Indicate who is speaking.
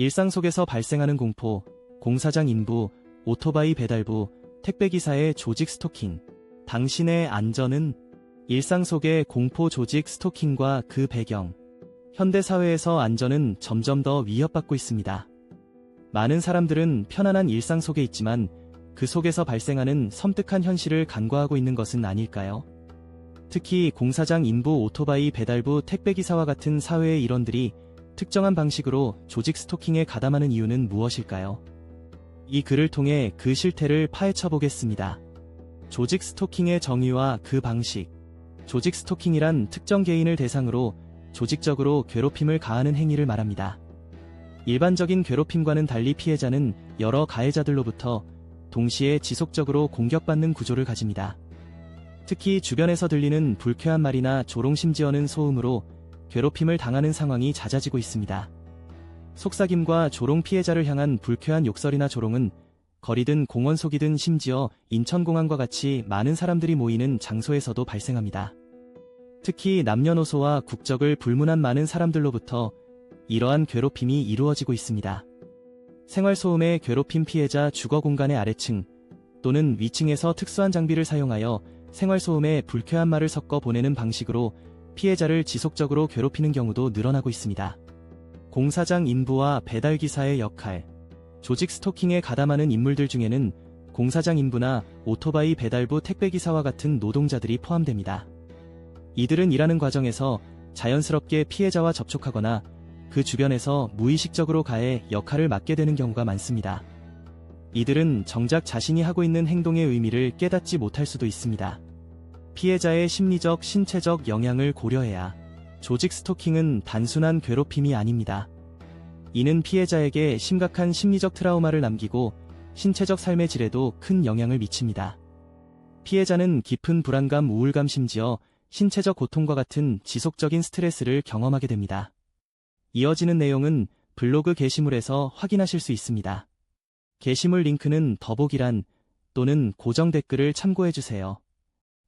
Speaker 1: 일상 속에서 발생하는 공포, 공사장 인부, 오토바이 배달부, 택배기사의 조직 스토킹. 당신의 안전은 일상 속의 공포 조직 스토킹과 그 배경. 현대 사회에서 안전은 점점 더 위협받고 있습니다. 많은 사람들은 편안한 일상 속에 있지만 그 속에서 발생하는 섬뜩한 현실을 간과하고 있는 것은 아닐까요? 특히 공사장 인부 오토바이 배달부 택배기사와 같은 사회의 일원들이 특정한 방식으로 조직 스토킹에 가담하는 이유는 무엇일까요? 이 글을 통해 그 실태를 파헤쳐 보겠습니다. 조직 스토킹의 정의와 그 방식. 조직 스토킹이란 특정 개인을 대상으로 조직적으로 괴롭힘을 가하는 행위를 말합니다. 일반적인 괴롭힘과는 달리 피해자는 여러 가해자들로부터 동시에 지속적으로 공격받는 구조를 가집니다. 특히 주변에서 들리는 불쾌한 말이나 조롱 심지어는 소음으로 괴롭힘을 당하는 상황이 잦아지고 있습니다. 속삭임과 조롱 피해자를 향한 불쾌한 욕설이나 조롱은 거리든 공원 속이든 심지어 인천공항과 같이 많은 사람들이 모이는 장소에서도 발생합니다. 특히 남녀노소와 국적을 불문한 많은 사람들로부터 이러한 괴롭힘이 이루어지고 있습니다. 생활소음의 괴롭힘 피해자 주거 공간의 아래층 또는 위층에서 특수한 장비를 사용하여 생활소음에 불쾌한 말을 섞어 보내는 방식으로 피해자를 지속적으로 괴롭히는 경우도 늘어나고 있습니다. 공사장 인부와 배달기사의 역할 조직 스토킹에 가담하는 인물들 중에는 공사장 인부나 오토바이 배달부 택배기사와 같은 노동자들이 포함됩니다. 이들은 일하는 과정에서 자연스럽게 피해자와 접촉하거나 그 주변에서 무의식적으로 가해 역할을 맡게 되는 경우가 많습니다. 이들은 정작 자신이 하고 있는 행동의 의미를 깨닫지 못할 수도 있습니다. 피해자의 심리적, 신체적 영향을 고려해야 조직 스토킹은 단순한 괴롭힘이 아닙니다. 이는 피해자에게 심각한 심리적 트라우마를 남기고 신체적 삶의 질에도 큰 영향을 미칩니다. 피해자는 깊은 불안감, 우울감 심지어 신체적 고통과 같은 지속적인 스트레스를 경험하게 됩니다. 이어지는 내용은 블로그 게시물에서 확인하실 수 있습니다. 게시물 링크는 더보기란 또는 고정 댓글을 참고해주세요.